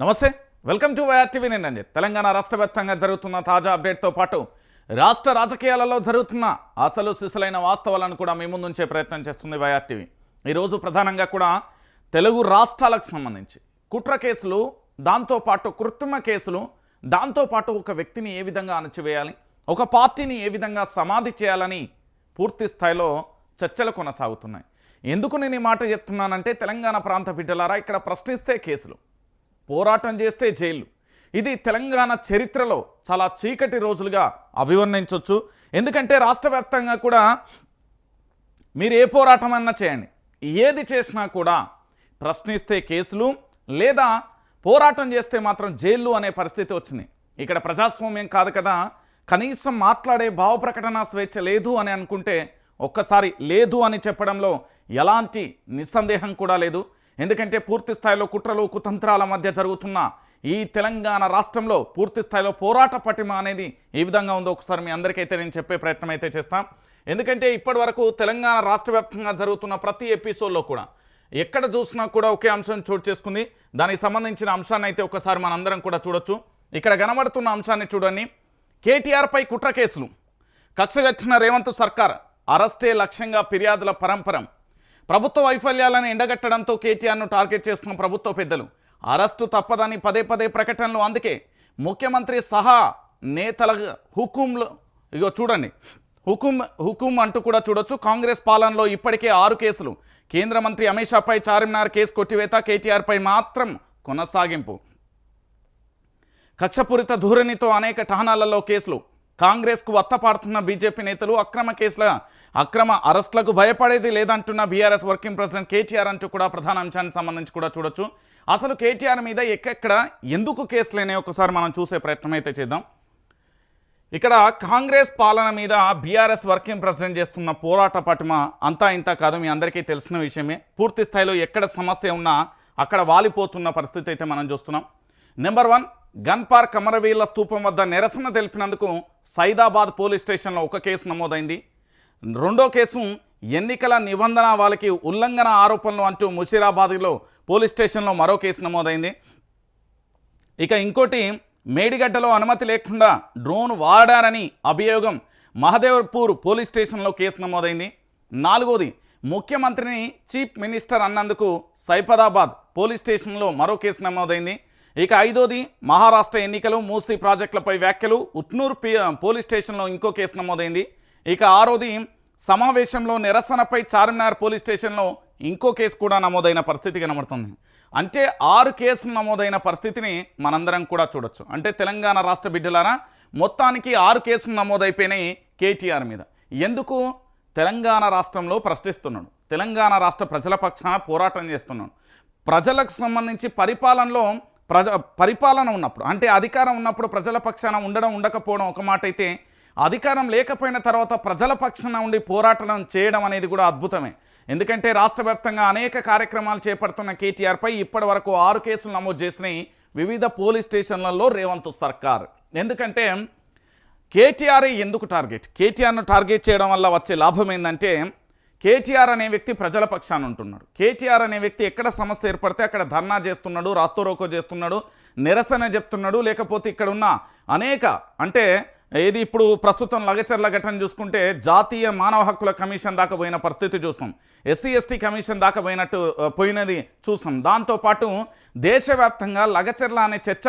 నమస్తే welcome to YR TV. నేనండి తెలంగాణ రాష్ట్ర వ్యాప్తంగా జరుగుతున్న తాజా అప్డేట్తో పాటు రాష్ట్ర రాజకీయాలలో జరుగుతున్న అసలు సిసలైన వాస్తవాలను కూడా మీ ముందుంచే ప్రయత్నం చేస్తుంది వైఆర్ టీవీ. ఈరోజు ప్రధానంగా కూడా తెలుగు రాష్ట్రాలకు సంబంధించి కుట్ర కేసులు దాంతోపాటు కృత్రిమ కేసులు దాంతోపాటు ఒక వ్యక్తిని ఏ విధంగా అణచివేయాలి ఒక పార్టీని ఏ విధంగా సమాధి చేయాలని పూర్తి స్థాయిలో చర్చలు కొనసాగుతున్నాయి. ఎందుకు నేను ఈ మాట చెప్తున్నానంటే తెలంగాణ ప్రాంత బిడ్డలారా ఇక్కడ ప్రశ్నిస్తే కేసులు. పోరాటం చేస్తే జైలు. ఇది తెలంగాణ చరిత్రలో చాలా చీకటి రోజులుగా అభివర్ణించవచ్చు ఎందుకంటే రాష్ట్ర వ్యాప్తంగా కూడా మీరు ఏ పోరాటం అన్నా చేయండి. ఏది చేసినా కూడా ప్రశ్నిస్తే కేసులు లేదా పోరాటం చేస్తే మాత్రం జైళ్ళు అనే పరిస్థితి వచ్చింది. ఇక్కడ ప్రజాస్వామ్యం కాదు కదా. కనీసం మాట్లాడే భావ ప్రకటన స్వేచ్ఛ లేదు అని అనుకుంటే ఒక్కసారి లేదు అని చెప్పడంలో ఎలాంటి నిస్సందేహం కూడా లేదు. ఎందుకంటే పూర్తి స్థాయిలో కుట్రలు కుతంత్రాల మధ్య జరుగుతున్న ఈ తెలంగాణ రాష్ట్రంలో పూర్తి స్థాయిలో పోరాట పటిమ అనేది ఏ విధంగా ఉందో ఒకసారి మీ అందరికైతే నేను చెప్పే ప్రయత్నం అయితే చేస్తాం. ఎందుకంటే ఇప్పటి వరకు తెలంగాణ రాష్ట్ర వ్యాప్తంగా జరుగుతున్న ప్రతి ఎపిసోడ్లో కూడా ఎక్కడ చూసినా కూడా ఒకే అంశం చోటు చేసుకుంది. దానికి సంబంధించిన అంశాన్ని అయితే ఒకసారి మనందరం కూడా చూడొచ్చు. ఇక్కడ కనబడుతున్న అంశాన్ని చూడండి. కేటీఆర్పై కుట్ర కేసులు. కక్షగచ్చిన రేవంత్ సర్కార్ అరెస్టే లక్ష్యంగా ఫిర్యాదుల పరంపరం. ప్రభుత్వ వైఫల్యాలను ఎండగట్టడంతో కేటీఆర్ను టార్గెట్ చేస్తున్న ప్రభుత్వ పెద్దలు. అరెస్టు తప్పదని పదే పదే ప్రకటనలు అందుకే ముఖ్యమంత్రి సహా నేతల హుకుంలో ఇగో చూడండి. హుకుం హుకుం అంటూ కూడా చూడొచ్చు. కాంగ్రెస్ పాలనలో ఇప్పటికే ఆరు కేసులు. కేంద్ర మంత్రి అమిత్ షాపై చార్మినార్ కేసు కొట్టివేత కేటీఆర్పై మాత్రం కొనసాగింపు. కక్షపూరిత ధోరణితో అనేక ఠానాలలో కేసులు. కాంగ్రెస్కు వత్తపాడుతున్న బీజేపీ నేతలు అక్రమ కేసుల అక్రమ అరెస్టులకు భయపడేది లేదంటున్న బీఆర్ఎస్ వర్కింగ్ ప్రెసిడెంట్ కేటీఆర్ అంటూ కూడా ప్రధాన అంశానికి సంబంధించి కూడా చూడొచ్చు. అసలు కేటీఆర్ మీద ఎక్కడెక్కడ ఎందుకు కేసులేనే ఒకసారి మనం చూసే ప్రయత్నం అయితే చేద్దాం. ఇక్కడ కాంగ్రెస్ పాలన మీద బీఆర్ఎస్ వర్కింగ్ ప్రెసిడెంట్ చేస్తున్న పోరాట పటిమ అంతా ఇంత కాదు మీ అందరికీ తెలిసిన విషయమే. పూర్తి స్థాయిలో ఎక్కడ సమస్య ఉన్నా అక్కడ వాలిపోతున్న పరిస్థితి అయితే మనం చూస్తున్నాం. నెంబర్ వన్ గన్ పార్క్ అమరవీళ్ళ స్తూపం వద్ద నిరసన తెలిపినందుకు సైదాబాద్ పోలీస్ స్టేషన్లో ఒక కేసు నమోదైంది. రెండో కేసు ఎన్నికల నిబంధన వాళ్ళకి ఉల్లంఘన ఆరోపణలు అంటూ ముషీరాబాద్లో పోలీస్ స్టేషన్లో మరో కేసు నమోదైంది. ఇక ఇంకోటి మేడిగడ్డలో అనుమతి లేకుండా డ్రోన్ వాడారని అభియోగం మహదేవ్పూర్ పోలీస్ స్టేషన్లో కేసు నమోదైంది. నాలుగోది ముఖ్యమంత్రిని చీఫ్ మినిస్టర్ అన్నందుకు సైఫదాబాద్ పోలీస్ స్టేషన్లో మరో కేసు నమోదైంది. ఇక ఐదోది మహారాష్ట్ర ఎన్నికలు మూసీ ప్రాజెక్టులపై వ్యాఖ్యలు ఉట్నూర్ పోలీస్ స్టేషన్లో ఇంకో కేసు నమోదైంది. ఇక ఆరోది సమావేశంలో నిరసనపై చార్మినార్ పోలీస్ స్టేషన్లో ఇంకో కేసు కూడా నమోదైన పరిస్థితి కనబడుతుంది. అంటే ఆరు కేసులు నమోదైన పరిస్థితిని మనందరం కూడా చూడొచ్చు. అంటే తెలంగాణ రాష్ట్ర బిడ్డలారా మొత్తానికి ఆరు కేసులు నమోదైపోయినాయి కేటీఆర్ మీద. ఎందుకు? తెలంగాణ రాష్ట్రంలో ప్రశ్నిస్తున్నాడు. తెలంగాణ రాష్ట్ర ప్రజల పక్షాన పోరాటం చేస్తున్నాడు. ప్రజలకు సంబంధించి పరిపాలనలో ప్రజ పరిపాలన ఉన్నప్పుడు అంటే అధికారం ఉన్నప్పుడు ప్రజల పక్షాన ఉండడం ఉండకపోవడం ఒక మాట అయితే అధికారం లేకపోయిన తర్వాత ప్రజల పక్షాన ఉండి పోరాటం చేయడం అనేది కూడా అద్భుతమే. ఎందుకంటే రాష్ట్ర అనేక కార్యక్రమాలు చేపడుతున్న కేటీఆర్పై ఇప్పటి వరకు ఆరు కేసులు నమోదు చేసినాయి. వివిధ పోలీస్ స్టేషన్లలో రేవంత్ సర్కార్. ఎందుకంటే కేటీఆర్ ఎందుకు టార్గెట్? కేటీఆర్ను టార్గెట్ చేయడం వల్ల వచ్చే లాభం ఏంటంటే కేటీఆర్ అనే వ్యక్తి ప్రజల పక్షాన ఉంటున్నాడు. కేటీఆర్ అనే వ్యక్తి ఎక్కడ సమస్య ఏర్పడితే అక్కడ ధర్నా చేస్తున్నాడు రాస్తోరోకో చేస్తున్నాడు నిరసన చెప్తున్నాడు లేకపోతే ఇక్కడ ఉన్న అనేక అంటే ఏది ఇప్పుడు ప్రస్తుతం లగచర్ల ఘటన చూసుకుంటే జాతీయ మానవ హక్కుల కమిషన్ దాకా పోయిన పరిస్థితి చూసాం. ఎస్సీ ఎస్టీ కమిషన్ దాకా పోయినట్టు పోయినది చూసాం. దాంతోపాటు దేశవ్యాప్తంగా లగచర్ల అనే చర్చ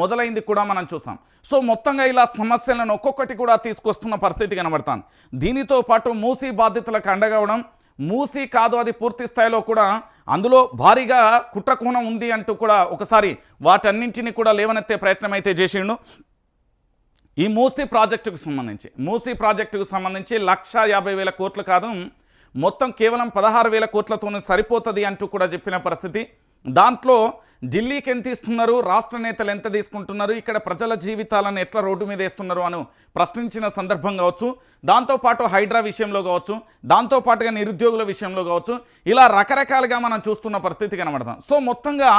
మొదలైంది కూడా మనం చూసాం. సో మొత్తంగా ఇలా సమస్యలను ఒక్కొక్కటి కూడా తీసుకొస్తున్న పరిస్థితి కనబడతాను దీనితో పాటు మూసీ బాధ్యతలకు అండగవడం మూసీ కాదు అది పూర్తి స్థాయిలో కూడా అందులో భారీగా కుట్రకోణం ఉంది అంటూ కూడా ఒకసారి వాటన్నింటినీ కూడా లేవనెత్తే ప్రయత్నం అయితే చేసిండు. ఈ మూసీ ప్రాజెక్టుకు సంబంధించి మూసీ ప్రాజెక్టుకు సంబంధించి లక్ష యాభై వేల కోట్లు కాదు మొత్తం కేవలం పదహారు వేల కోట్లతోనే సరిపోతుంది అంటూ కూడా చెప్పిన పరిస్థితి. దాంట్లో ఢిల్లీకి ఎంత ఇస్తున్నారు రాష్ట్ర నేతలు ఎంత తీసుకుంటున్నారు ఇక్కడ ప్రజల జీవితాలను ఎట్లా రోడ్డు మీద వేస్తున్నారు అని ప్రశ్నించిన సందర్భం కావచ్చు దాంతోపాటు హైడ్రా విషయంలో కావచ్చు దాంతోపాటుగా నిరుద్యోగుల విషయంలో కావచ్చు ఇలా రకరకాలుగా మనం చూస్తున్న పరిస్థితి కనబడతాం. సో మొత్తంగా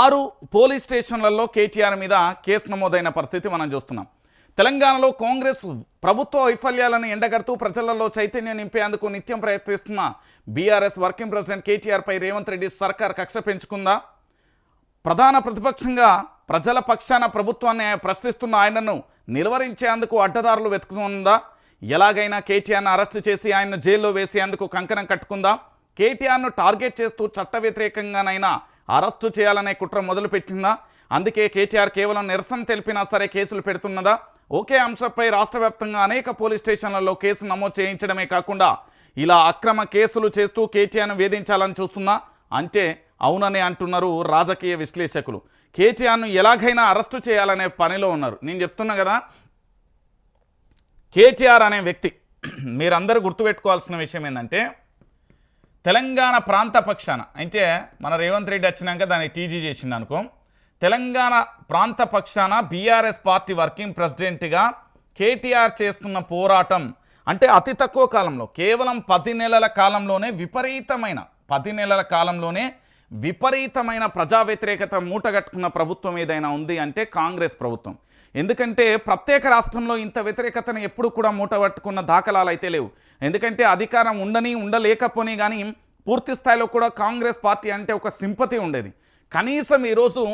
ఆరు పోలీస్ స్టేషన్లలో కేటీఆర్ మీద కేసు నమోదైన పరిస్థితి మనం చూస్తున్నాం. తెలంగాణలో కాంగ్రెస్ ప్రభుత్వ వైఫల్యాలను ఎండగడుతూ ప్రజలలో చైతన్యం నింపేందుకు నిత్యం ప్రయత్నిస్తున్న బీఆర్ఎస్ వర్కింగ్ ప్రెసిడెంట్ కేటీఆర్పై రేవంత్ రెడ్డి సర్కార్ కక్ష పెంచుకుందా? ప్రధాన ప్రతిపక్షంగా ప్రజల పక్షాన ప్రభుత్వాన్ని ప్రశ్నిస్తున్న ఆయనను నిలువరించేందుకు అడ్డదారులు వెతుకుతుందా? ఎలాగైనా కేటీఆర్ను అరెస్ట్ చేసి ఆయన్ను జైల్లో వేసేందుకు కంకణం కట్టుకుందా? కేటీఆర్ను టార్గెట్ చేస్తూ చట్ట వ్యతిరేకంగానైనా అరెస్టు చేయాలనే కుట్ర మొదలుపెట్టిందా? అందుకే కేటీఆర్ కేవలం నిరసన తెలిపినా సరే కేసులు పెడుతున్నదా? ఒకే అంశంపై రాష్ట్ర వ్యాప్తంగా అనేక పోలీస్ స్టేషన్లలో కేసు నమోదు చేయించడమే కాకుండా ఇలా అక్రమ కేసులు చేస్తూ కేటీఆర్ను వేధించాలని చూస్తున్నా అంటే అవునని అంటున్నారు రాజకీయ విశ్లేషకులు. కేటీఆర్ను ఎలాగైనా అరెస్టు చేయాలనే పనిలో ఉన్నారు. నేను చెప్తున్నా కదా కేటీఆర్ అనే వ్యక్తి మీరందరూ గుర్తుపెట్టుకోవాల్సిన విషయం ఏంటంటే తెలంగాణ ప్రాంత పక్షాన అంటే మన రేవంత్ రెడ్డి వచ్చినాక దాన్ని టీజీ చేసిండు అనుకో తెలంగాణ ప్రాంత పక్షాన బీఆర్ఎస్ పార్టీ వర్కింగ్ ప్రెసిడెంట్గా కేటీఆర్ చేస్తున్న పోరాటం అంటే అతి తక్కువ కాలంలో కేవలం పది నెలల కాలంలోనే విపరీతమైన పది నెలల కాలంలోనే విపరీతమైన ప్రజా వ్యతిరేకత మూటగట్టుకున్న ప్రభుత్వం ఏదైనా ఉంది అంటే కాంగ్రెస్ ప్రభుత్వం. ఎందుకంటే ప్రత్యేక రాష్ట్రంలో ఇంత వ్యతిరేకతను ఎప్పుడు కూడా మూటగట్టుకున్న దాఖలాలు అయితే లేవు. ఎందుకంటే అధికారం ఉండని ఉండలేకపోని కానీ పూర్తి స్థాయిలో కూడా కాంగ్రెస్ పార్టీ అంటే ఒక సింపతి ఉండేది. కనీసం ఈరోజు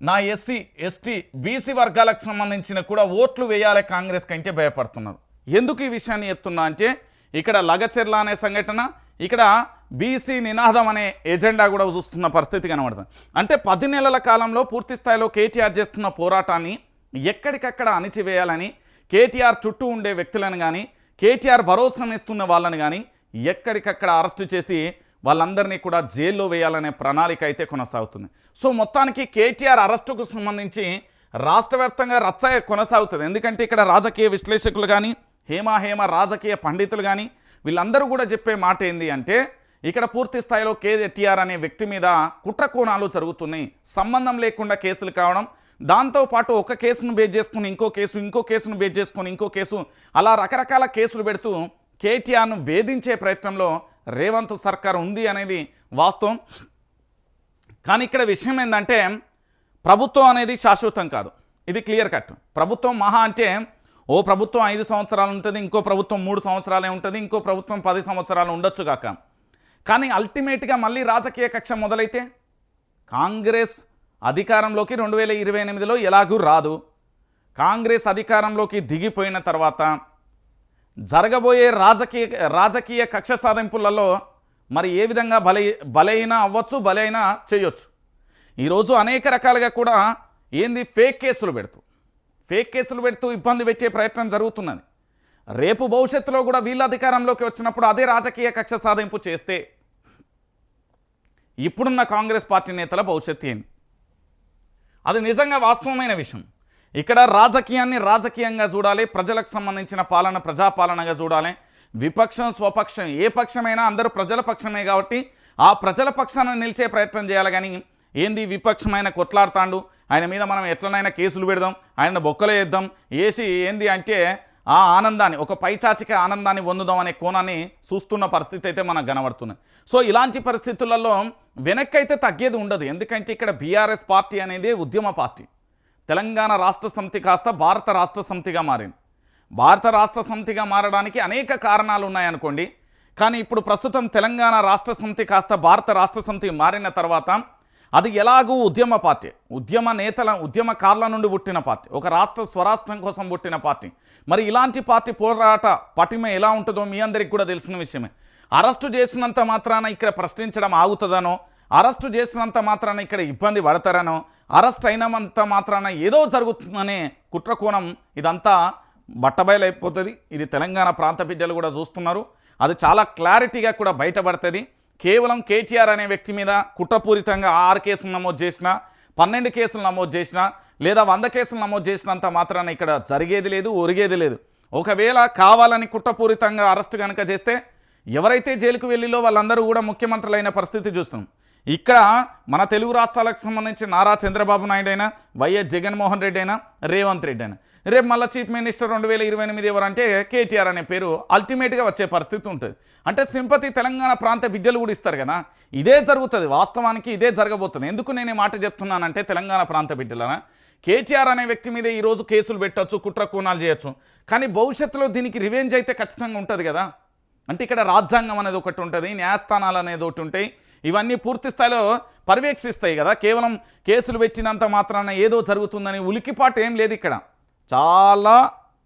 నా ఎస్సీ ఎస్టీ బీసీ వర్గాలకు సంబంధించిన కూడా ఓట్లు వేయాలి కాంగ్రెస్ కంటే భయపడుతున్నారు. ఎందుకు ఈ విషయాన్ని చెప్తున్నా అంటే ఇక్కడ లగచెర్ల అనే సంఘటన ఇక్కడ బీసీ నినాదం అనే ఎజెండా కూడా చూస్తున్న పరిస్థితి కనబడుతుంది. అంటే పది నెలల కాలంలో పూర్తి స్థాయిలో కేటీఆర్ చేస్తున్న పోరాటాన్ని ఎక్కడికక్కడ అణిచివేయాలని కేటీఆర్ చుట్టూ ఉండే వ్యక్తులను కానీ కేటీఆర్ భరోసానిస్తున్న వాళ్ళని కానీ ఎక్కడికక్కడ అరెస్టు చేసి వాళ్ళందరినీ కూడా జైల్లో వేయాలనే ప్రణాళిక అయితే కొనసాగుతుంది. సో మొత్తానికి కేటీఆర్ అరెస్టుకు సంబంధించి రాష్ట్ర వ్యాప్తంగా రచ్చ కొనసాగుతుంది. ఎందుకంటే ఇక్కడ రాజకీయ విశ్లేషకులు కానీ హేమా హేమ రాజకీయ పండితులు కానీ వీళ్ళందరూ కూడా చెప్పే మాట ఏంది అంటే ఇక్కడ పూర్తి స్థాయిలో కేటీఆర్ అనే వ్యక్తి మీద కుట్ర కోణాలు జరుగుతున్నాయి. సంబంధం లేకుండా కేసులు కావడం దాంతోపాటు ఒక కేసును బేస్ చేసుకుని ఇంకో కేసు ఇంకో కేసును బేస్ చేసుకుని ఇంకో కేసు అలా రకరకాల కేసులు పెడుతూ కేటీఆర్ను వేధించే ప్రయత్నంలో రేవంత్ సర్కార్ ఉంది అనేది వాస్తవం. కానీ ఇక్కడ విషయం ఏంటంటే ప్రభుత్వం అనేది శాశ్వతం కాదు. ఇది క్లియర్ కట్. ప్రభుత్వం మహా అంటే ఓ ప్రభుత్వం ఐదు సంవత్సరాలు ఉంటుంది ఇంకో ప్రభుత్వం మూడు సంవత్సరాలే ఉంటుంది ఇంకో ప్రభుత్వం పది సంవత్సరాలు ఉండొచ్చు కాక. కానీ అల్టిమేట్గా మళ్ళీ రాజకీయ కక్ష మొదలైతే కాంగ్రెస్ అధికారంలోకి రెండు వేల ఇరవై ఎనిమిదిలో ఎలాగూ రాదు. కాంగ్రెస్ అధికారంలోకి దిగిపోయిన తర్వాత జరగబోయే రాజకీయ రాజకీయ కక్ష సాధింపులలో మరి ఏ విధంగా బలై బలైనా అవ్వచ్చు బలైనా చేయొచ్చు. ఈరోజు అనేక రకాలుగా కూడా ఏంది? ఫేక్ కేసులు పెడుతూ ఫేక్ కేసులు పెడుతూ ఇబ్బంది పెట్టే ప్రయత్నం జరుగుతున్నది. రేపు భవిష్యత్తులో కూడా వీళ్ళ అధికారంలోకి వచ్చినప్పుడు అదే రాజకీయ కక్ష సాధింపు చేస్తే ఇప్పుడున్న కాంగ్రెస్ పార్టీ నేతల భవిష్యత్తు ఏంటి అది నిజంగా వాస్తవమైన విషయం. ఇక్కడ రాజకీయాన్ని రాజకీయంగా చూడాలి ప్రజలకు సంబంధించిన పాలన ప్రజాపాలనగా చూడాలి. విపక్షం స్వపక్షం ఏ పక్షమైనా అందరూ ప్రజల పక్షమే కాబట్టి ఆ ప్రజల పక్షాన నిలిచే ప్రయత్నం చేయాలి కానీ ఏంది విపక్షమైన కొట్లాడుతాండు? ఆయన మీద మనం ఎట్లనైనా కేసులు పెడదాం ఆయన బొక్కలు వేద్దాం వేసి ఏంది అంటే ఆ ఆనందాన్ని ఒక పైచాచిక ఆనందాన్ని పొందుదాం అనే కోణాన్ని చూస్తున్న పరిస్థితి అయితే మనకు కనబడుతుంది. సో ఇలాంటి పరిస్థితులలో వెనక్కి అయితే తగ్గేది ఉండదు. ఎందుకంటే ఇక్కడ బీఆర్ఎస్ పార్టీ అనేది ఉద్యమ పార్టీ. తెలంగాణ రాష్ట్ర సమితి కాస్త భారత రాష్ట్ర సమితిగా మారింది. భారత రాష్ట్ర సమితిగా మారడానికి అనేక కారణాలు ఉన్నాయనుకోండి. కానీ ఇప్పుడు ప్రస్తుతం తెలంగాణ రాష్ట్ర సమితి కాస్త భారత రాష్ట్ర సమితి మారిన తర్వాత అది ఎలాగూ ఉద్యమ పార్టీ ఉద్యమ నేతల ఉద్యమకారుల నుండి పుట్టిన పార్టీ ఒక రాష్ట్ర స్వరాష్ట్రం కోసం పుట్టిన పార్టీ. మరి ఇలాంటి పార్టీ పోరాట పటిమ ఎలా ఉంటుందో మీ అందరికి కూడా తెలిసిన విషయమే. అరెస్టు చేసినంత మాత్రాన ఇక్కడ ప్రశ్నించడం ఆగుతుందనో అరెస్టు చేసినంత మాత్రాన ఇక్కడ ఇబ్బంది పడతారనో అరెస్ట్ అయినంత మాత్రాన ఏదో జరుగుతుందనే కుట్రకోణం ఇదంతా బట్టబయలైపోతుంది. ఇది తెలంగాణ ప్రాంత బిడ్డలు కూడా చూస్తున్నారు. అది చాలా క్లారిటీగా కూడా బయటపడుతుంది. కేవలం కేటీఆర్ అనే వ్యక్తి మీద కుట్రపూరితంగా ఆరు కేసులు నమోదు చేసిన పన్నెండు కేసులు నమోదు చేసిన లేదా వంద కేసులు నమోదు చేసినంత మాత్రాన ఇక్కడ జరిగేది లేదు ఒరిగేది లేదు. ఒకవేళ కావాలని కుట్రపూరితంగా అరెస్ట్ కనుక చేస్తే ఎవరైతే జైలుకు వెళ్ళిలో వాళ్ళందరూ కూడా ముఖ్యమంత్రులైన పరిస్థితి చూస్తున్నాం. ఇక్కడ మన తెలుగు రాష్ట్రాలకు సంబంధించి నారా చంద్రబాబు నాయుడు అయినా వైఎస్ జగన్మోహన్ రెడ్డి అయినా రేవంత్ రెడ్డి అయినా. రేపు మళ్ళీ చీఫ్ మినిస్టర్ రెండు వేల ఇరవై ఎనిమిది ఎవరంటే కేటీఆర్ అనే పేరు అల్టిమేట్గా వచ్చే పరిస్థితి ఉంటుంది. అంటే సింపతి తెలంగాణ ప్రాంత బిడ్డలు కూడా ఇస్తారు కదా. ఇదే జరుగుతుంది. వాస్తవానికి ఇదే జరగబోతుంది. ఎందుకు నేను ఈ మాట చెప్తున్నానంటే తెలంగాణ ప్రాంత బిడ్డలనా కేటీఆర్ అనే వ్యక్తి మీద ఈరోజు కేసులు పెట్టచ్చు కుట్ర కోణాలు చేయొచ్చు. కానీ భవిష్యత్తులో దీనికి రివెంజ్ అయితే ఖచ్చితంగా ఉంటుంది కదా. అంటే ఇక్కడ రాజ్యాంగం అనేది ఒకటి ఉంటుంది న్యాయస్థానాలు అనేది ఒకటి ఉంటాయి ఇవన్నీ పూర్తి స్థాయిలో పర్యవేక్షిస్తాయి కదా. కేవలం కేసులు పెట్టినంత మాత్రాన ఏదో జరుగుతుందని ఉలికిపాటు ఏం లేదు ఇక్కడ. చాలా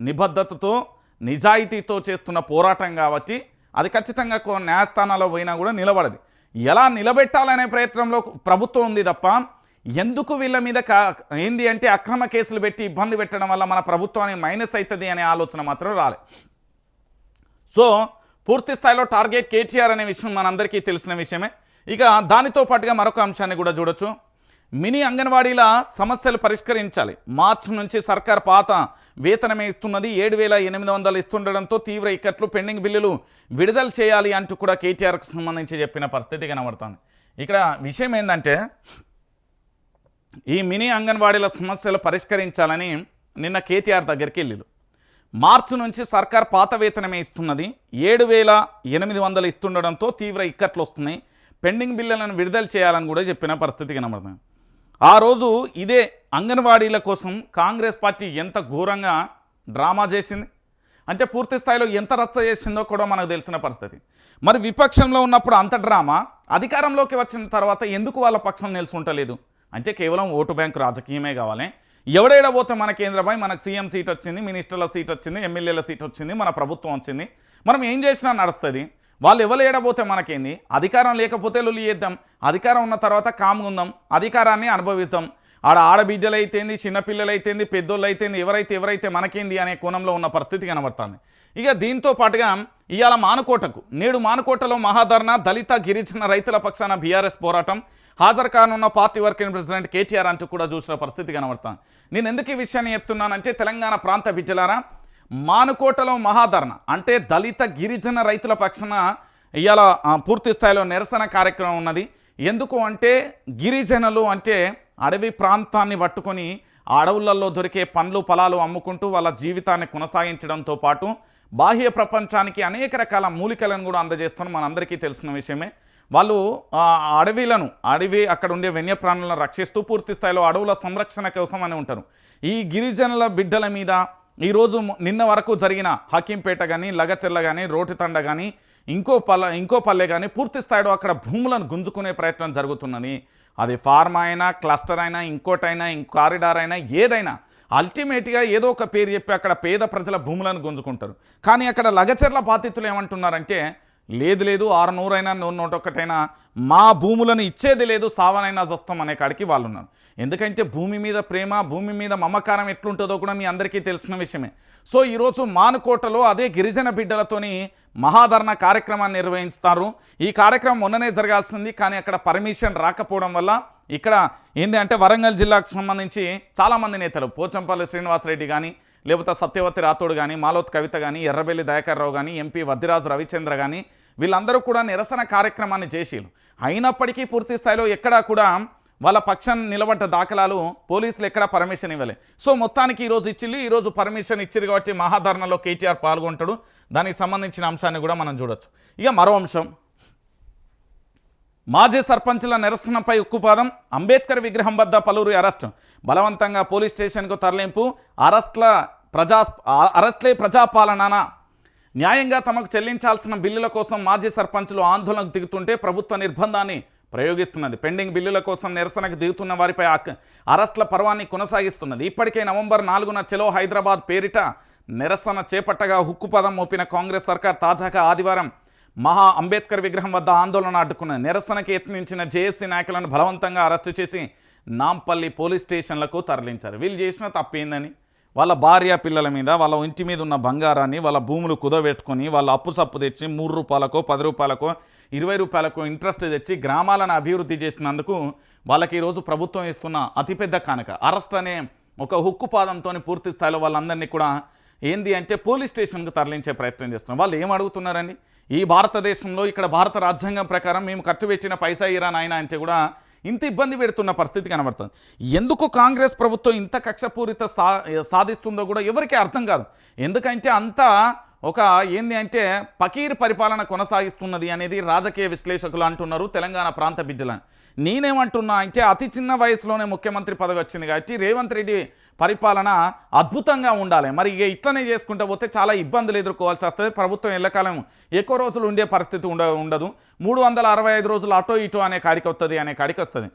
నిబద్ధతతో నిజాయితీతో చేస్తున్న పోరాటం కాబట్టి అది ఖచ్చితంగా కొన్ని న్యాయస్థానాల్లో పోయినా కూడా నిలబడదు. ఎలా నిలబెట్టాలనే ప్రయత్నంలో ప్రభుత్వం ఉంది తప్ప ఎందుకు వీళ్ళ మీద ఏంది అంటే అక్రమ కేసులు పెట్టి ఇబ్బంది పెట్టడం వల్ల మన ప్రభుత్వానికి మైనస్ అవుతుంది అనే ఆలోచన మాత్రం రాలే. సో పూర్తి స్థాయిలో టార్గెట్ కేటీఆర్ అనే విషయం మనందరికీ తెలిసిన విషయమే. ఇక దానితో పాటుగా మరొక అంశాన్ని కూడా చూడొచ్చు. మినీ అంగన్వాడీల సమస్యలు పరిష్కరించాలి. మార్చి నుంచి సర్కార్ పాత వేతనమే ఇస్తున్నది. ఏడు వేల ఎనిమిది వందలు ఇస్తుండడంతో తీవ్ర ఇక్కట్లు పెండింగ్ బిల్లులు విడుదల చేయాలి అంటూ కూడా కేటీఆర్కు సంబంధించి చెప్పిన పరిస్థితి కనబడుతుంది. ఇక్కడ విషయం ఏంటంటే ఈ మినీ అంగన్వాడీల సమస్యలు పరిష్కరించాలని నిన్న కేటీఆర్ దగ్గరికి వెళ్ళిరు. మార్చి నుంచి సర్కార్ పాత వేతనమే ఇస్తున్నది. ఏడు వేల ఎనిమిది వందలు ఇస్తుండడంతో తీవ్ర ఇక్కట్లు వస్తున్నాయి. పెండింగ్ బిల్లులను విడుదల చేయాలని కూడా చెప్పిన పరిస్థితి కనబడుతుంది. ఆ రోజు ఇదే అంగన్వాడీల కోసం కాంగ్రెస్ పార్టీ ఎంత ఘోరంగా డ్రామా చేసింది? అంటే పూర్తి స్థాయిలో ఎంత రచ్చ చేసిందో కూడా మనకు తెలిసిన పరిస్థితి. మరి విపక్షంలో ఉన్నప్పుడు అంత డ్రామా? అధికారంలోకి వచ్చిన తర్వాత ఎందుకు వాళ్ళ పక్షం నిలుచుంటలేదు అంటే కేవలం ఓటు బ్యాంకు రాజకీయమే కావాలి. ఎవడేడ పోతే మన కేంద్రపై మనకు సీఎం సీట్ వచ్చింది మినిస్టర్ల సీట్ వచ్చింది ఎమ్మెల్యేల సీట్ వచ్చింది మన ప్రభుత్వం వచ్చింది. మనం ఏం చేసినా నడుస్తుంది. వాళ్ళు ఎవరు మనకేంది? అధికారం లేకపోతే లొల్లి చేద్దాం. అధికారం ఉన్న తర్వాత కామ్గా ఉందాం. అధికారాన్ని అనుభవిస్తాం ఆడ ఆడబిడ్డలైతేంది చిన్నపిల్లలైతేంది పెద్దోళ్ళైతేంది పెద్దోళ్ళు అయితేంది ఎవరైతే ఎవరైతే మనకేంది అనే కోణంలో ఉన్న పరిస్థితి కనబడుతుంది. ఇక దీంతో పాటుగా ఇవాళ మానుకోటకు నేడు మానుకోటలో మహాధర్ణ దళిత గిరిజన రైతుల పక్షాన బీఆర్ఎస్ పోరాటం హాజరు కానున్న పార్టీ వర్కింగ్ ప్రెసిడెంట్ కేటీఆర్ అంటూ కూడా చూసిన పరిస్థితి కనబడుతుంది. నేను ఎందుకు ఈ విషయాన్ని చెప్తున్నానంటే తెలంగాణ ప్రాంత బిడ్డలారా మానుకోటలో మహాధరణ అంటే దళిత గిరిజన రైతుల పక్షాన ఇవాళ పూర్తి స్థాయిలో నిరసన కార్యక్రమం ఉన్నది. ఎందుకు అంటే గిరిజనులు అంటే అడవి ప్రాంతాన్ని పట్టుకొని అడవులలో దొరికే పండ్లు పొలాలు అమ్ముకుంటూ వాళ్ళ జీవితాన్ని కొనసాగించడంతో పాటు బాహ్య ప్రపంచానికి అనేక రకాల మూలికలను కూడా అందజేస్తాను మనందరికీ తెలిసిన విషయమే. వాళ్ళు అడవిలను అడవి అక్కడ ఉండే వన్యప్రాణులను రక్షిస్తూ పూర్తి స్థాయిలో అడవుల సంరక్షణ కోసం అని ఉంటారు. ఈ గిరిజనుల బిడ్డల మీద ఈరోజు నిన్న వరకు జరిగిన హకీంపేట కానీ లగచెర్ల కానీ రోటితండ కానీ ఇంకో పల్ల ఇంకో పల్లె కానీ పూర్తి స్థాయిలో అక్కడ భూములను గుంజుకునే ప్రయత్నం జరుగుతున్నది. అది ఫార్మ్ అయినా క్లస్టర్ అయినా ఇంకోటైనా ఇంకో కారిడార్ అయినా ఏదైనా అల్టిమేట్గా ఏదో ఒక పేరు చెప్పి అక్కడ పేద ప్రజల భూములను గుంజుకుంటారు. కానీ అక్కడ లగచెర్ల బాధితులు ఏమంటున్నారంటే లేదు లేదు ఆరు నూరైనా నూరు నూట ఒక్కటైనా మా భూములను ఇచ్చేది లేదు సావనైనా జస్తాం అనే కాడికి వాళ్ళు ఉన్నారు ఎందుకంటే భూమి మీద ప్రేమ భూమి మీద మమకారం ఎట్లుంటుందో కూడా మీ అందరికీ తెలిసిన విషయమే. సో ఈరోజు మానుకోటలో అదే గిరిజన బిడ్డలతోని మహాధరణ కార్యక్రమాన్ని నిర్వహిస్తారు. ఈ కార్యక్రమం మొన్ననే జరగాల్సింది కానీ అక్కడ పర్మిషన్ రాకపోవడం వల్ల ఇక్కడ ఏంది అంటే వరంగల్ జిల్లాకు సంబంధించి చాలామంది నేతలు పోచంపల్లి శ్రీనివాసరెడ్డి కానీ లేకపోతే సత్యవతి రాథోడ్ కానీ మాలోత్ కవిత కానీ ఎర్రబెల్లి దయాకర్ రావు కానీ ఎంపీ వద్దిరాజు రవిచంద్ర కానీ వీళ్ళందరూ కూడా నిరసన కార్యక్రమాన్ని చేసిరు అయినప్పటికీ పూర్తి స్థాయిలో ఎక్కడా కూడా వాళ్ళ పక్షాన్ని నిలబడ్డ దాఖలాలు పోలీసులు ఎక్కడా పర్మిషన్ ఇవ్వలే. సో మొత్తానికి ఈరోజు ఇచ్చిల్లి ఈరోజు పర్మిషన్ ఇచ్చిరు కాబట్టి మహాధరణలో కేటీఆర్ పాల్గొంటాడు. దానికి సంబంధించిన అంశాన్ని కూడా మనం చూడొచ్చు. ఇక మరో అంశం. మాజీ సర్పంచ్ల నిరసనపై ఉక్కుపాదం. అంబేద్కర్ విగ్రహం వద్ద పలువురు అరెస్ట్. బలవంతంగా పోలీస్ స్టేషన్కు తరలింపు. అరెస్ట్ల ప్రజా అరెస్ట్లే ప్రజాపాలన న్యాయంగా తమకు చెల్లించాల్సిన బిల్లుల కోసం మాజీ సర్పంచులు ఆందోళనకు దిగుతుంటే ప్రభుత్వ నిర్బంధాన్ని ప్రయోగిస్తున్నది. పెండింగ్ బిల్లుల కోసం నిరసనకు దిగుతున్న వారిపై అరెస్టుల అరెస్ట్ల పర్వాన్ని కొనసాగిస్తున్నది. ఇప్పటికే నవంబర్ నాలుగున చెలో హైదరాబాద్ పేరిట నిరసన చేపట్టగా హుక్కుపదం మోపిన కాంగ్రెస్ సర్కార్ తాజాగా ఆదివారం మహా అంబేద్కర్ విగ్రహం వద్ద ఆందోళన అడ్డుకున్న నిరసనకి యత్నించిన జేఏసీ నాయకులను బలవంతంగా అరెస్టు చేసి నాంపల్లి పోలీస్ స్టేషన్లకు తరలించారు. వీళ్ళు చేసిన తప్పేందని? వాళ్ళ భార్య పిల్లల మీద వాళ్ళ ఇంటి మీద ఉన్న బంగారాన్ని వాళ్ళ భూములు కుదబెట్టుకొని వాళ్ళ అప్పు సప్పు తెచ్చి మూడు రూపాయలకో పది రూపాయలకో ఇరవై రూపాయలకో ఇంట్రెస్ట్ తెచ్చి గ్రామాలను అభివృద్ధి చేసినందుకు వాళ్ళకి ఈరోజు ప్రభుత్వం ఇస్తున్న అతిపెద్ద కానుక. అరెస్ట్ అనే ఒక హుక్కు పాదంతో పూర్తి స్థాయిలో వాళ్ళందరినీ కూడా ఏంది అంటే పోలీస్ స్టేషన్కు తరలించే ప్రయత్నం చేస్తున్నారు. వాళ్ళు ఏం అడుగుతున్నారండి? ఈ భారతదేశంలో ఇక్కడ భారత రాజ్యాంగం ప్రకారం మేము ఖర్చు పెట్టిన పైసా ఇరా నాయన అంటే కూడా ఇంత ఇబ్బంది పెడుతున్న పరిస్థితి కనబడుతుంది. ఎందుకు కాంగ్రెస్ ప్రభుత్వం ఇంత కక్షపూరిత సా సాధిస్తుందో కూడా ఎవరికీ అర్థం కాదు. ఎందుకంటే అంతా ఒక ఏంది అంటే పకీర్ పరిపాలన కొనసాగిస్తున్నది అనేది రాజకీయ విశ్లేషకులు అంటున్నారు తెలంగాణ ప్రాంత బిడ్డలని. నేనేమంటున్నా అంటే అతి చిన్న వయసులోనే ముఖ్యమంత్రి పదవి వచ్చింది కాబట్టి రేవంత్ రెడ్డి పరిపాలన అద్భుతంగా ఉండాలి. మరి ఇక ఇట్లనే చేసుకుంటూ పోతే చాలా ఇబ్బందులు ఎదుర్కోవాల్సి వస్తుంది. ప్రభుత్వం ఎల్లకాలం ఎక్కువ రోజులు ఉండే పరిస్థితి ఉండ ఉండదు. మూడు వందల అరవై ఐదు రోజులు అటో ఇటో అనే కాడికి వస్తుంది అనే కాడికి వస్తుంది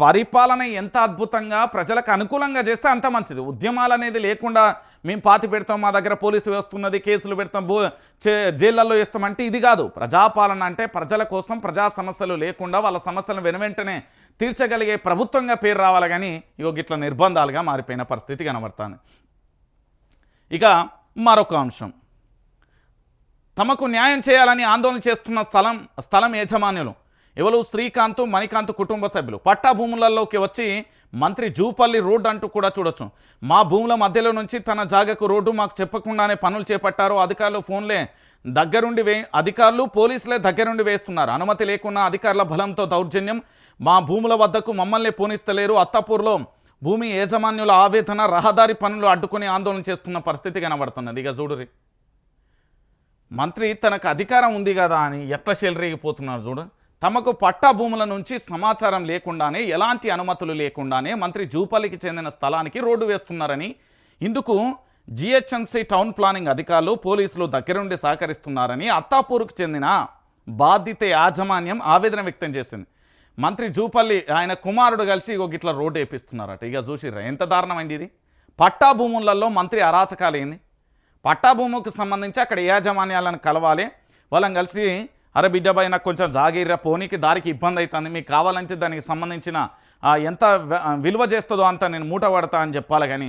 పరిపాలన ఎంత అద్భుతంగా ప్రజలకు అనుకూలంగా చేస్తే అంత మంచిది. ఉద్యమాలు అనేది లేకుండా మేము పాతి పెడతాం మా దగ్గర పోలీసు వేస్తున్నది కేసులు పెడతాం బో చే- జైళ్ళల్లో వేస్తామంటే ఇది కాదు. ప్రజాపాలన అంటే ప్రజల కోసం ప్రజా సమస్యలు లేకుండా వాళ్ళ సమస్యలను వెనువెంటనే తీర్చగలిగే ప్రభుత్వంగా పేరు రావాలి కానీ ఇగో గిట్ల నిర్బంధాలుగా మారిపోయిన పరిస్థితి కనబడుతుంది. ఇక మరొక అంశం. తమకు న్యాయం చేయాలని ఆందోళన చేస్తున్న స్థలం స్థలం యజమానులు ఎవరు శ్రీకాంత్ మణికాంత్ కుటుంబ సభ్యులు పట్టా భూములలోకి వచ్చి మంత్రి జూపల్లి రోడ్డు అంటూ కూడా చూడొచ్చు. మా భూముల మధ్యలో నుంచి తన జాగకు రోడ్డు మాకు చెప్పకుండానే పనులు చేపట్టారు అధికారులు ఫోన్లే దగ్గరుండి వే అధికారులు పోలీసులే దగ్గరుండి వేస్తున్నారు. అనుమతి లేకున్నా అధికారుల బలంతో దౌర్జన్యం. మా భూముల వద్దకు మమ్మల్ని పోనిస్తలేరు. అత్తాపూర్లో భూమి యాజమాన్యుల ఆవేదన రహదారి పనులు అడ్డుకుని ఆందోళన చేస్తున్న పరిస్థితి కనబడుతున్నది. ఇక చూడురి మంత్రి తనకు అధికారం ఉంది కదా అని ఎట్లా చెలరేగిపోతున్నారు చూడు. తమకు పట్టా భూముల నుంచి సమాచారం లేకుండానే ఎలాంటి అనుమతులు లేకుండానే మంత్రి జూపల్లికి చెందిన స్థలానికి రోడ్డు వేస్తున్నారని. ఇందుకు జిహెచ్ఎంసీ టౌన్ ప్లానింగ్ అధికారులు పోలీసులు దగ్గరుండి సహకరిస్తున్నారని అత్తాపూర్కు చెందిన బాధిత యాజమాన్యం ఆవేదన వ్యక్తం చేసింది. మంత్రి జూపల్లి ఆయన కుమారుడు కలిసి ఇగో గిట్ల రోడ్డు వేపిస్తున్నారట. ఇక చూసిర్రా ఎంత దారుణమైంది ఇది? పట్టా భూములలో మంత్రి అరాచకాలేంది? పట్టా సంబంధించి అక్కడ యాజమాన్యాలను కలవాలి? వాళ్ళని కలిసి అరే బిడ్డబాయ్ నాకు కొంచెం జాగీర్రా పోనీకి దారికి ఇబ్బంది అవుతుంది మీకు కావాలంటే దానికి సంబంధించిన ఎంత విలువ చేస్తుందో అంత నేను మూట పడతా అని చెప్పాలి కానీ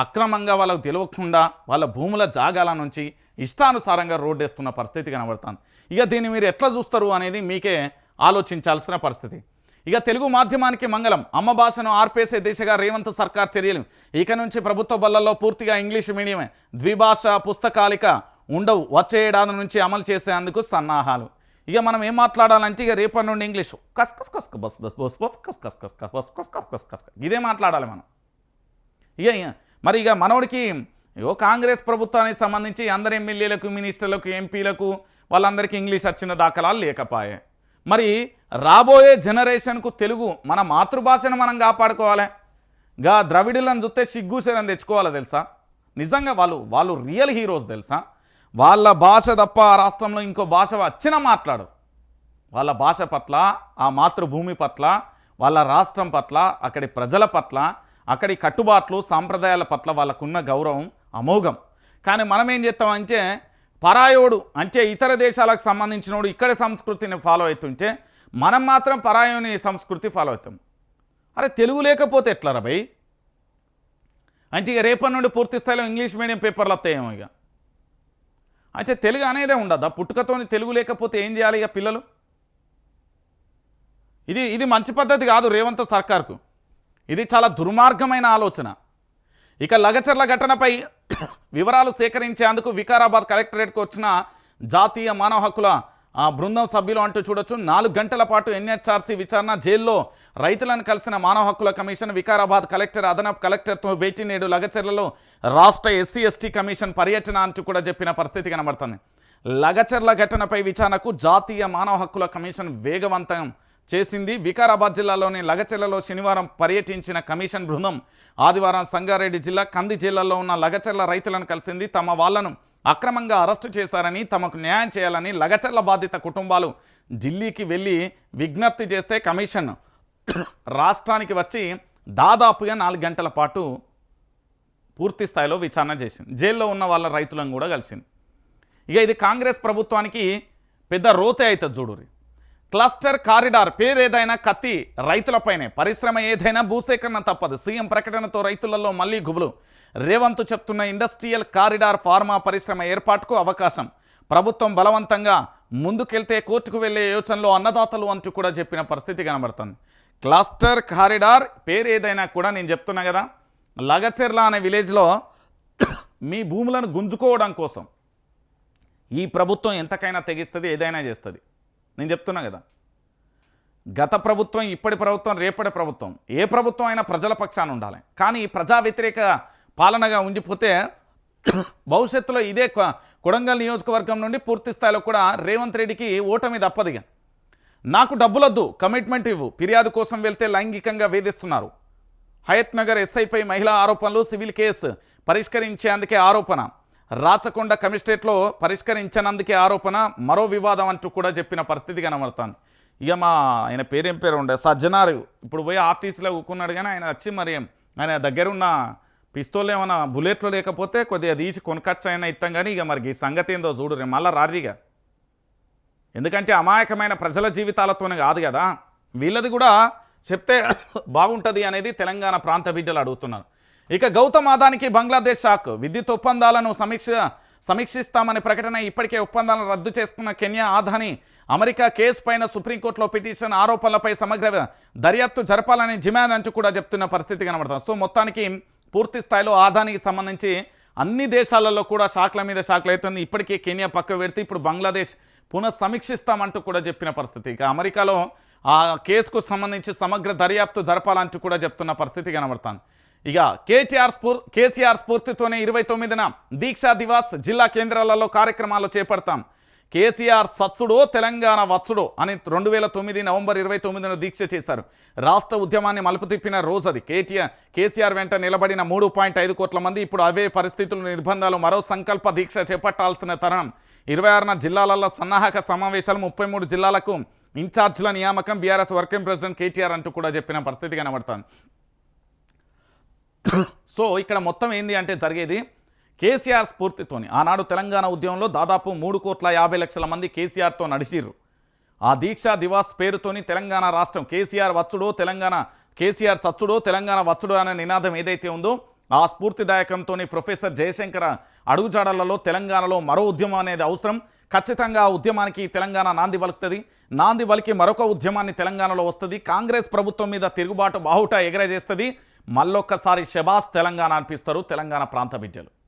అక్రమంగా వాళ్ళకు తెలియకుండా వాళ్ళ భూముల జాగాల నుంచి ఇష్టానుసారంగా రోడ్డు వేస్తున్న పరిస్థితి కనబడుతుంది ఇక దీన్ని మీరు ఎట్లా చూస్తారు అనేది మీకే ఆలోచించాల్సిన పరిస్థితి ఇక తెలుగు మాధ్యమానికి మంగళం అమ్మ భాషను ఆర్పేసే దిశగా రేవంత్ సర్కార్ చర్యలు ఇక నుంచి ప్రభుత్వ బళ్ళల్లో పూర్తిగా ఇంగ్లీష్ మీడియమే ద్విభాష పుస్తకాలిక ఉండవు వచ్చే ఏడాది నుంచి అమలు చేసేందుకు సన్నాహాలు ఇక మనం ఏం మాట్లాడాలంటే ఇక రేపటి నుండి ఇంగ్లీష్ కస్ కస్ కస్ బస్ బస్ బస్ బస్ కస్ కస్ కస్ కస్ బస్ కస్ కస్ కస్ కస్ ఇదే మాట్లాడాలి మనం ఇక ఇక మరి ఇక మనోడికి ఇగో కాంగ్రెస్ ప్రభుత్వానికి సంబంధించి అందరు ఎమ్మెల్యేలకు మినిస్టర్లకు ఎంపీలకు వాళ్ళందరికీ ఇంగ్లీష్ వచ్చిన దాఖలాలు లేకపాయే. మరి రాబోయే జనరేషన్కు తెలుగు మన మాతృభాషను మనం కాపాడుకోవాలి. గా ద్రవిడులను చూస్తే సిగ్గుసేనని తెచ్చుకోవాలి తెలుసా? నిజంగా వాళ్ళు వాళ్ళు రియల్ హీరోస్ తెలుసా? వాళ్ళ భాష తప్ప ఆ రాష్ట్రంలో ఇంకో భాష వచ్చినా మాట్లాడు వాళ్ళ భాష పట్ల ఆ మాతృభూమి పట్ల వాళ్ళ రాష్ట్రం పట్ల అక్కడి ప్రజల పట్ల అక్కడి కట్టుబాట్లు సాంప్రదాయాల పట్ల వాళ్ళకున్న గౌరవం అమోఘం. కానీ మనం ఏం చేస్తామంటే పరాయోడు అంటే ఇతర దేశాలకు సంబంధించినోడు ఇక్కడ సంస్కృతిని ఫాలో అవుతుంటే మనం మాత్రం పరాయోని సంస్కృతి ఫాలో అవుతాం. అరే తెలుగు లేకపోతే ఎట్లా రా అంటే ఇక రేపటి నుండి పూర్తి స్థాయిలో ఇంగ్లీష్ మీడియం పేపర్లు వస్తాయేమో ఇక. అంటే తెలుగు అనేదే ఉండదా? పుట్టుకతోని తెలుగు లేకపోతే ఏం చేయాలి ఇక పిల్లలు? ఇది ఇది మంచి పద్ధతి కాదు రేవంత్ సర్కార్కు. ఇది చాలా దుర్మార్గమైన ఆలోచన. ఇక లగచర్ల ఘటనపై వివరాలు సేకరించేందుకు వికారాబాద్ కలెక్టరేట్కు వచ్చిన జాతీయ మానవ హక్కుల బృందం సభ్యులు అంటూ చూడొచ్చు. నాలుగు గంటల పాటు ఎన్హెచ్ఆర్సీ విచారణ జైల్లో రైతులను కలిసిన మానవ హక్కుల కమిషన్ వికారాబాద్ కలెక్టర్ అదనపు కలెక్టర్తో భేటీ నేడు లగచర్లలో రాష్ట్ర ఎస్సీ ఎస్టీ కమిషన్ పర్యటన అంటూ కూడా చెప్పిన పరిస్థితి కనబడుతుంది. లగచర్ల ఘటనపై విచారణకు జాతీయ మానవ హక్కుల కమిషన్ వేగవంతం చేసింది వికారాబాద్ జిల్లాలోని లగచెర్లలో శనివారం పర్యటించిన కమిషన్ బృందం. ఆదివారం సంగారెడ్డి జిల్లా కంది జిల్లాలో ఉన్న లగచెర్ల రైతులను కలిసింది తమ వాళ్ళను అక్రమంగా అరెస్టు చేశారని తమకు న్యాయం చేయాలని లగచెర్ల బాధిత కుటుంబాలు ఢిల్లీకి వెళ్ళి విజ్ఞప్తి చేస్తే కమిషన్ రాష్ట్రానికి వచ్చి దాదాపుగా నాలుగు గంటల పాటు పూర్తి స్థాయిలో విచారణ చేసింది. జైల్లో ఉన్న వాళ్ళ రైతులను కూడా కలిసింది. ఇక ఇది కాంగ్రెస్ ప్రభుత్వానికి పెద్ద రోతే అవుతుంది చూడురి క్లస్టర్ కారిడార్ పేరేదైనా కత్తి రైతులపైనే. పరిశ్రమ ఏదైనా భూసేకరణ తప్పదు. సీఎం ప్రకటనతో రైతులలో మళ్ళీ గుబులు. రేవంత్ చెప్తున్న ఇండస్ట్రియల్ కారిడార్ ఫార్మా పరిశ్రమ ఏర్పాటుకు అవకాశం. ప్రభుత్వం బలవంతంగా ముందుకెళ్తే కోర్టుకు వెళ్ళే యోచనలో అన్నదాతలు అంటూ కూడా చెప్పిన పరిస్థితి కనబడుతుంది. క్లస్టర్ కారిడార్ పేరు ఏదైనా కూడా నేను చెప్తున్నా కదా. లగచెర్ల అనే విలేజ్లో మీ భూములను గుంజుకోవడం కోసం ఈ ప్రభుత్వం ఎంతకైనా తెగిస్తుంది ఏదైనా చేస్తుంది. నేను చెప్తున్నా కదా. గత ప్రభుత్వం ఇప్పటి ప్రభుత్వం రేపటి ప్రభుత్వం ఏ ప్రభుత్వం అయినా ప్రజల పక్షాన ఉండాలి. కానీ ప్రజా వ్యతిరేక పాలనగా ఉండిపోతే భవిష్యత్తులో ఇదే కొడంగల్ నియోజకవర్గం నుండి పూర్తి స్థాయిలో కూడా రేవంత్ రెడ్డికి ఓటమి తప్పదిగా నాకు డబ్బులొద్దు కమిట్మెంట్ ఇవ్వు ఫిర్యాదు కోసం వెళ్తే లైంగికంగా వేధిస్తున్నారు. హయత్ నగర్ ఎస్ఐపై మహిళా ఆరోపణలు సివిల్ కేసు పరిష్కరించేందుకే ఆరోపణ. రాచకొండ కమిషనరేట్లో పరిష్కరించనందుకే ఆరోపణ మరో వివాదం అంటూ కూడా చెప్పిన పరిస్థితి కనబడుతుంది. ఇక మా ఆయన పేరేం పేరు ఉండే? సజ్జనారు. ఇప్పుడు పోయి ఆర్టీసీలో కూకున్నాడు కానీ ఆయన వచ్చి మరి ఆయన దగ్గరున్న పిస్తోల్ ఏమైనా బుల్లెట్లు లేకపోతే కొద్దిగా తీసి కొనుకొచ్చు అయినా ఇస్తాం కానీ ఇక మరి ఈ సంగతి ఏందో చూడు రే మళ్ళా రారీగా. ఎందుకంటే అమాయకమైన ప్రజల జీవితాలతోనే కాదు కదా. వీళ్ళది కూడా చెప్తే బాగుంటుంది అనేది తెలంగాణ ప్రాంత బిడ్డలు అడుగుతున్నారు. ఇక గౌతమ్ అదానికి బంగ్లాదేశ్ షాక్. విద్యుత్ ఒప్పందాలను సమీక్ష సమీక్షిస్తామనే ప్రకటన ఇప్పటికే ఒప్పందాలను రద్దు చేసుకున్న కెన్యా ఆధాని అమెరికా కేసు పైన సుప్రీంకోర్టులో పిటిషన్ ఆరోపణలపై సమగ్ర దర్యాప్తు జరపాలని డిమాండ్ అంటూ కూడా చెప్తున్న పరిస్థితి కనబడుతుంది. సో మొత్తానికి పూర్తి స్థాయిలో ఆదానికి సంబంధించి అన్ని దేశాలలో కూడా షాక్ల మీద షాక్లు అవుతుంది ఇప్పటికే కెన్యా పక్క పెడితే ఇప్పుడు బంగ్లాదేశ్ పునః సమీక్షిస్తామంటూ కూడా చెప్పిన పరిస్థితి. ఇక అమెరికాలో ఆ కేసుకు సంబంధించి సమగ్ర దర్యాప్తు జరపాలంటూ కూడా చెప్తున్న పరిస్థితి కనబడుతుంది. ఇక కేటీఆర్ స్ఫూర్ కేసీఆర్ స్ఫూర్తితోనే ఇరవై తొమ్మిదిన దీక్షా దివాస్ జిల్లా కేంద్రాలలో కార్యక్రమాలు చేపడతాం. కేసీఆర్ సత్సుడో తెలంగాణ వత్సుడో అని రెండు వేల తొమ్మిది నవంబర్ ఇరవై తొమ్మిదిన దీక్ష చేశారు. రాష్ట్ర ఉద్యమాన్ని మలుపు తిప్పిన రోజు అది. కేటీఆర్ కేసీఆర్ వెంట నిలబడిన మూడు పాయింట్ ఐదు కోట్ల మంది ఇప్పుడు అవే పరిస్థితులు నిర్బంధాలు మరో సంకల్ప దీక్ష చేపట్టాల్సిన తరుణం. ఇరవై ఆరున జిల్లాలలో సన్నాహక సమావేశాలు ముప్పై మూడు జిల్లాలకు ఇన్ఛార్జ్ల నియామకం బీఆర్ఎస్ వర్కింగ్ ప్రెసిడెంట్ కేటీఆర్ అంటూ కూడా చెప్పిన పరిస్థితి కనబడుతుంది. సో ఇక్కడ మొత్తం ఏంది అంటే జరిగేది కేసీఆర్ స్ఫూర్తితోని. ఆనాడు తెలంగాణ ఉద్యమంలో దాదాపు మూడు కోట్ల యాభై లక్షల మంది కేసీఆర్తో నడిచిర్రు. ఆ దీక్షా దివాస్ పేరుతోని తెలంగాణ రాష్ట్రం కేసీఆర్ వచ్చుడో తెలంగాణ కేసీఆర్ సచ్చుడో తెలంగాణ వచ్చుడో అనే నినాదం ఏదైతే ఉందో ఆ స్ఫూర్తిదాయకంతో ప్రొఫెసర్ జయశంకర్ అడుగుజాడలలో తెలంగాణలో మరో ఉద్యమం అనేది అవసరం. ఖచ్చితంగా ఆ ఉద్యమానికి తెలంగాణ నాంది పలుకుతుంది. నాంది పలికి మరొక ఉద్యమాన్ని తెలంగాణలో వస్తుంది. కాంగ్రెస్ ప్రభుత్వం మీద తిరుగుబాటు బాహుట ఎగరజేస్తుంది. మళ్ళొక్కసారి శబాస్ తెలంగాణ అనిపిస్తారు తెలంగాణ ప్రాంత బిడ్డలు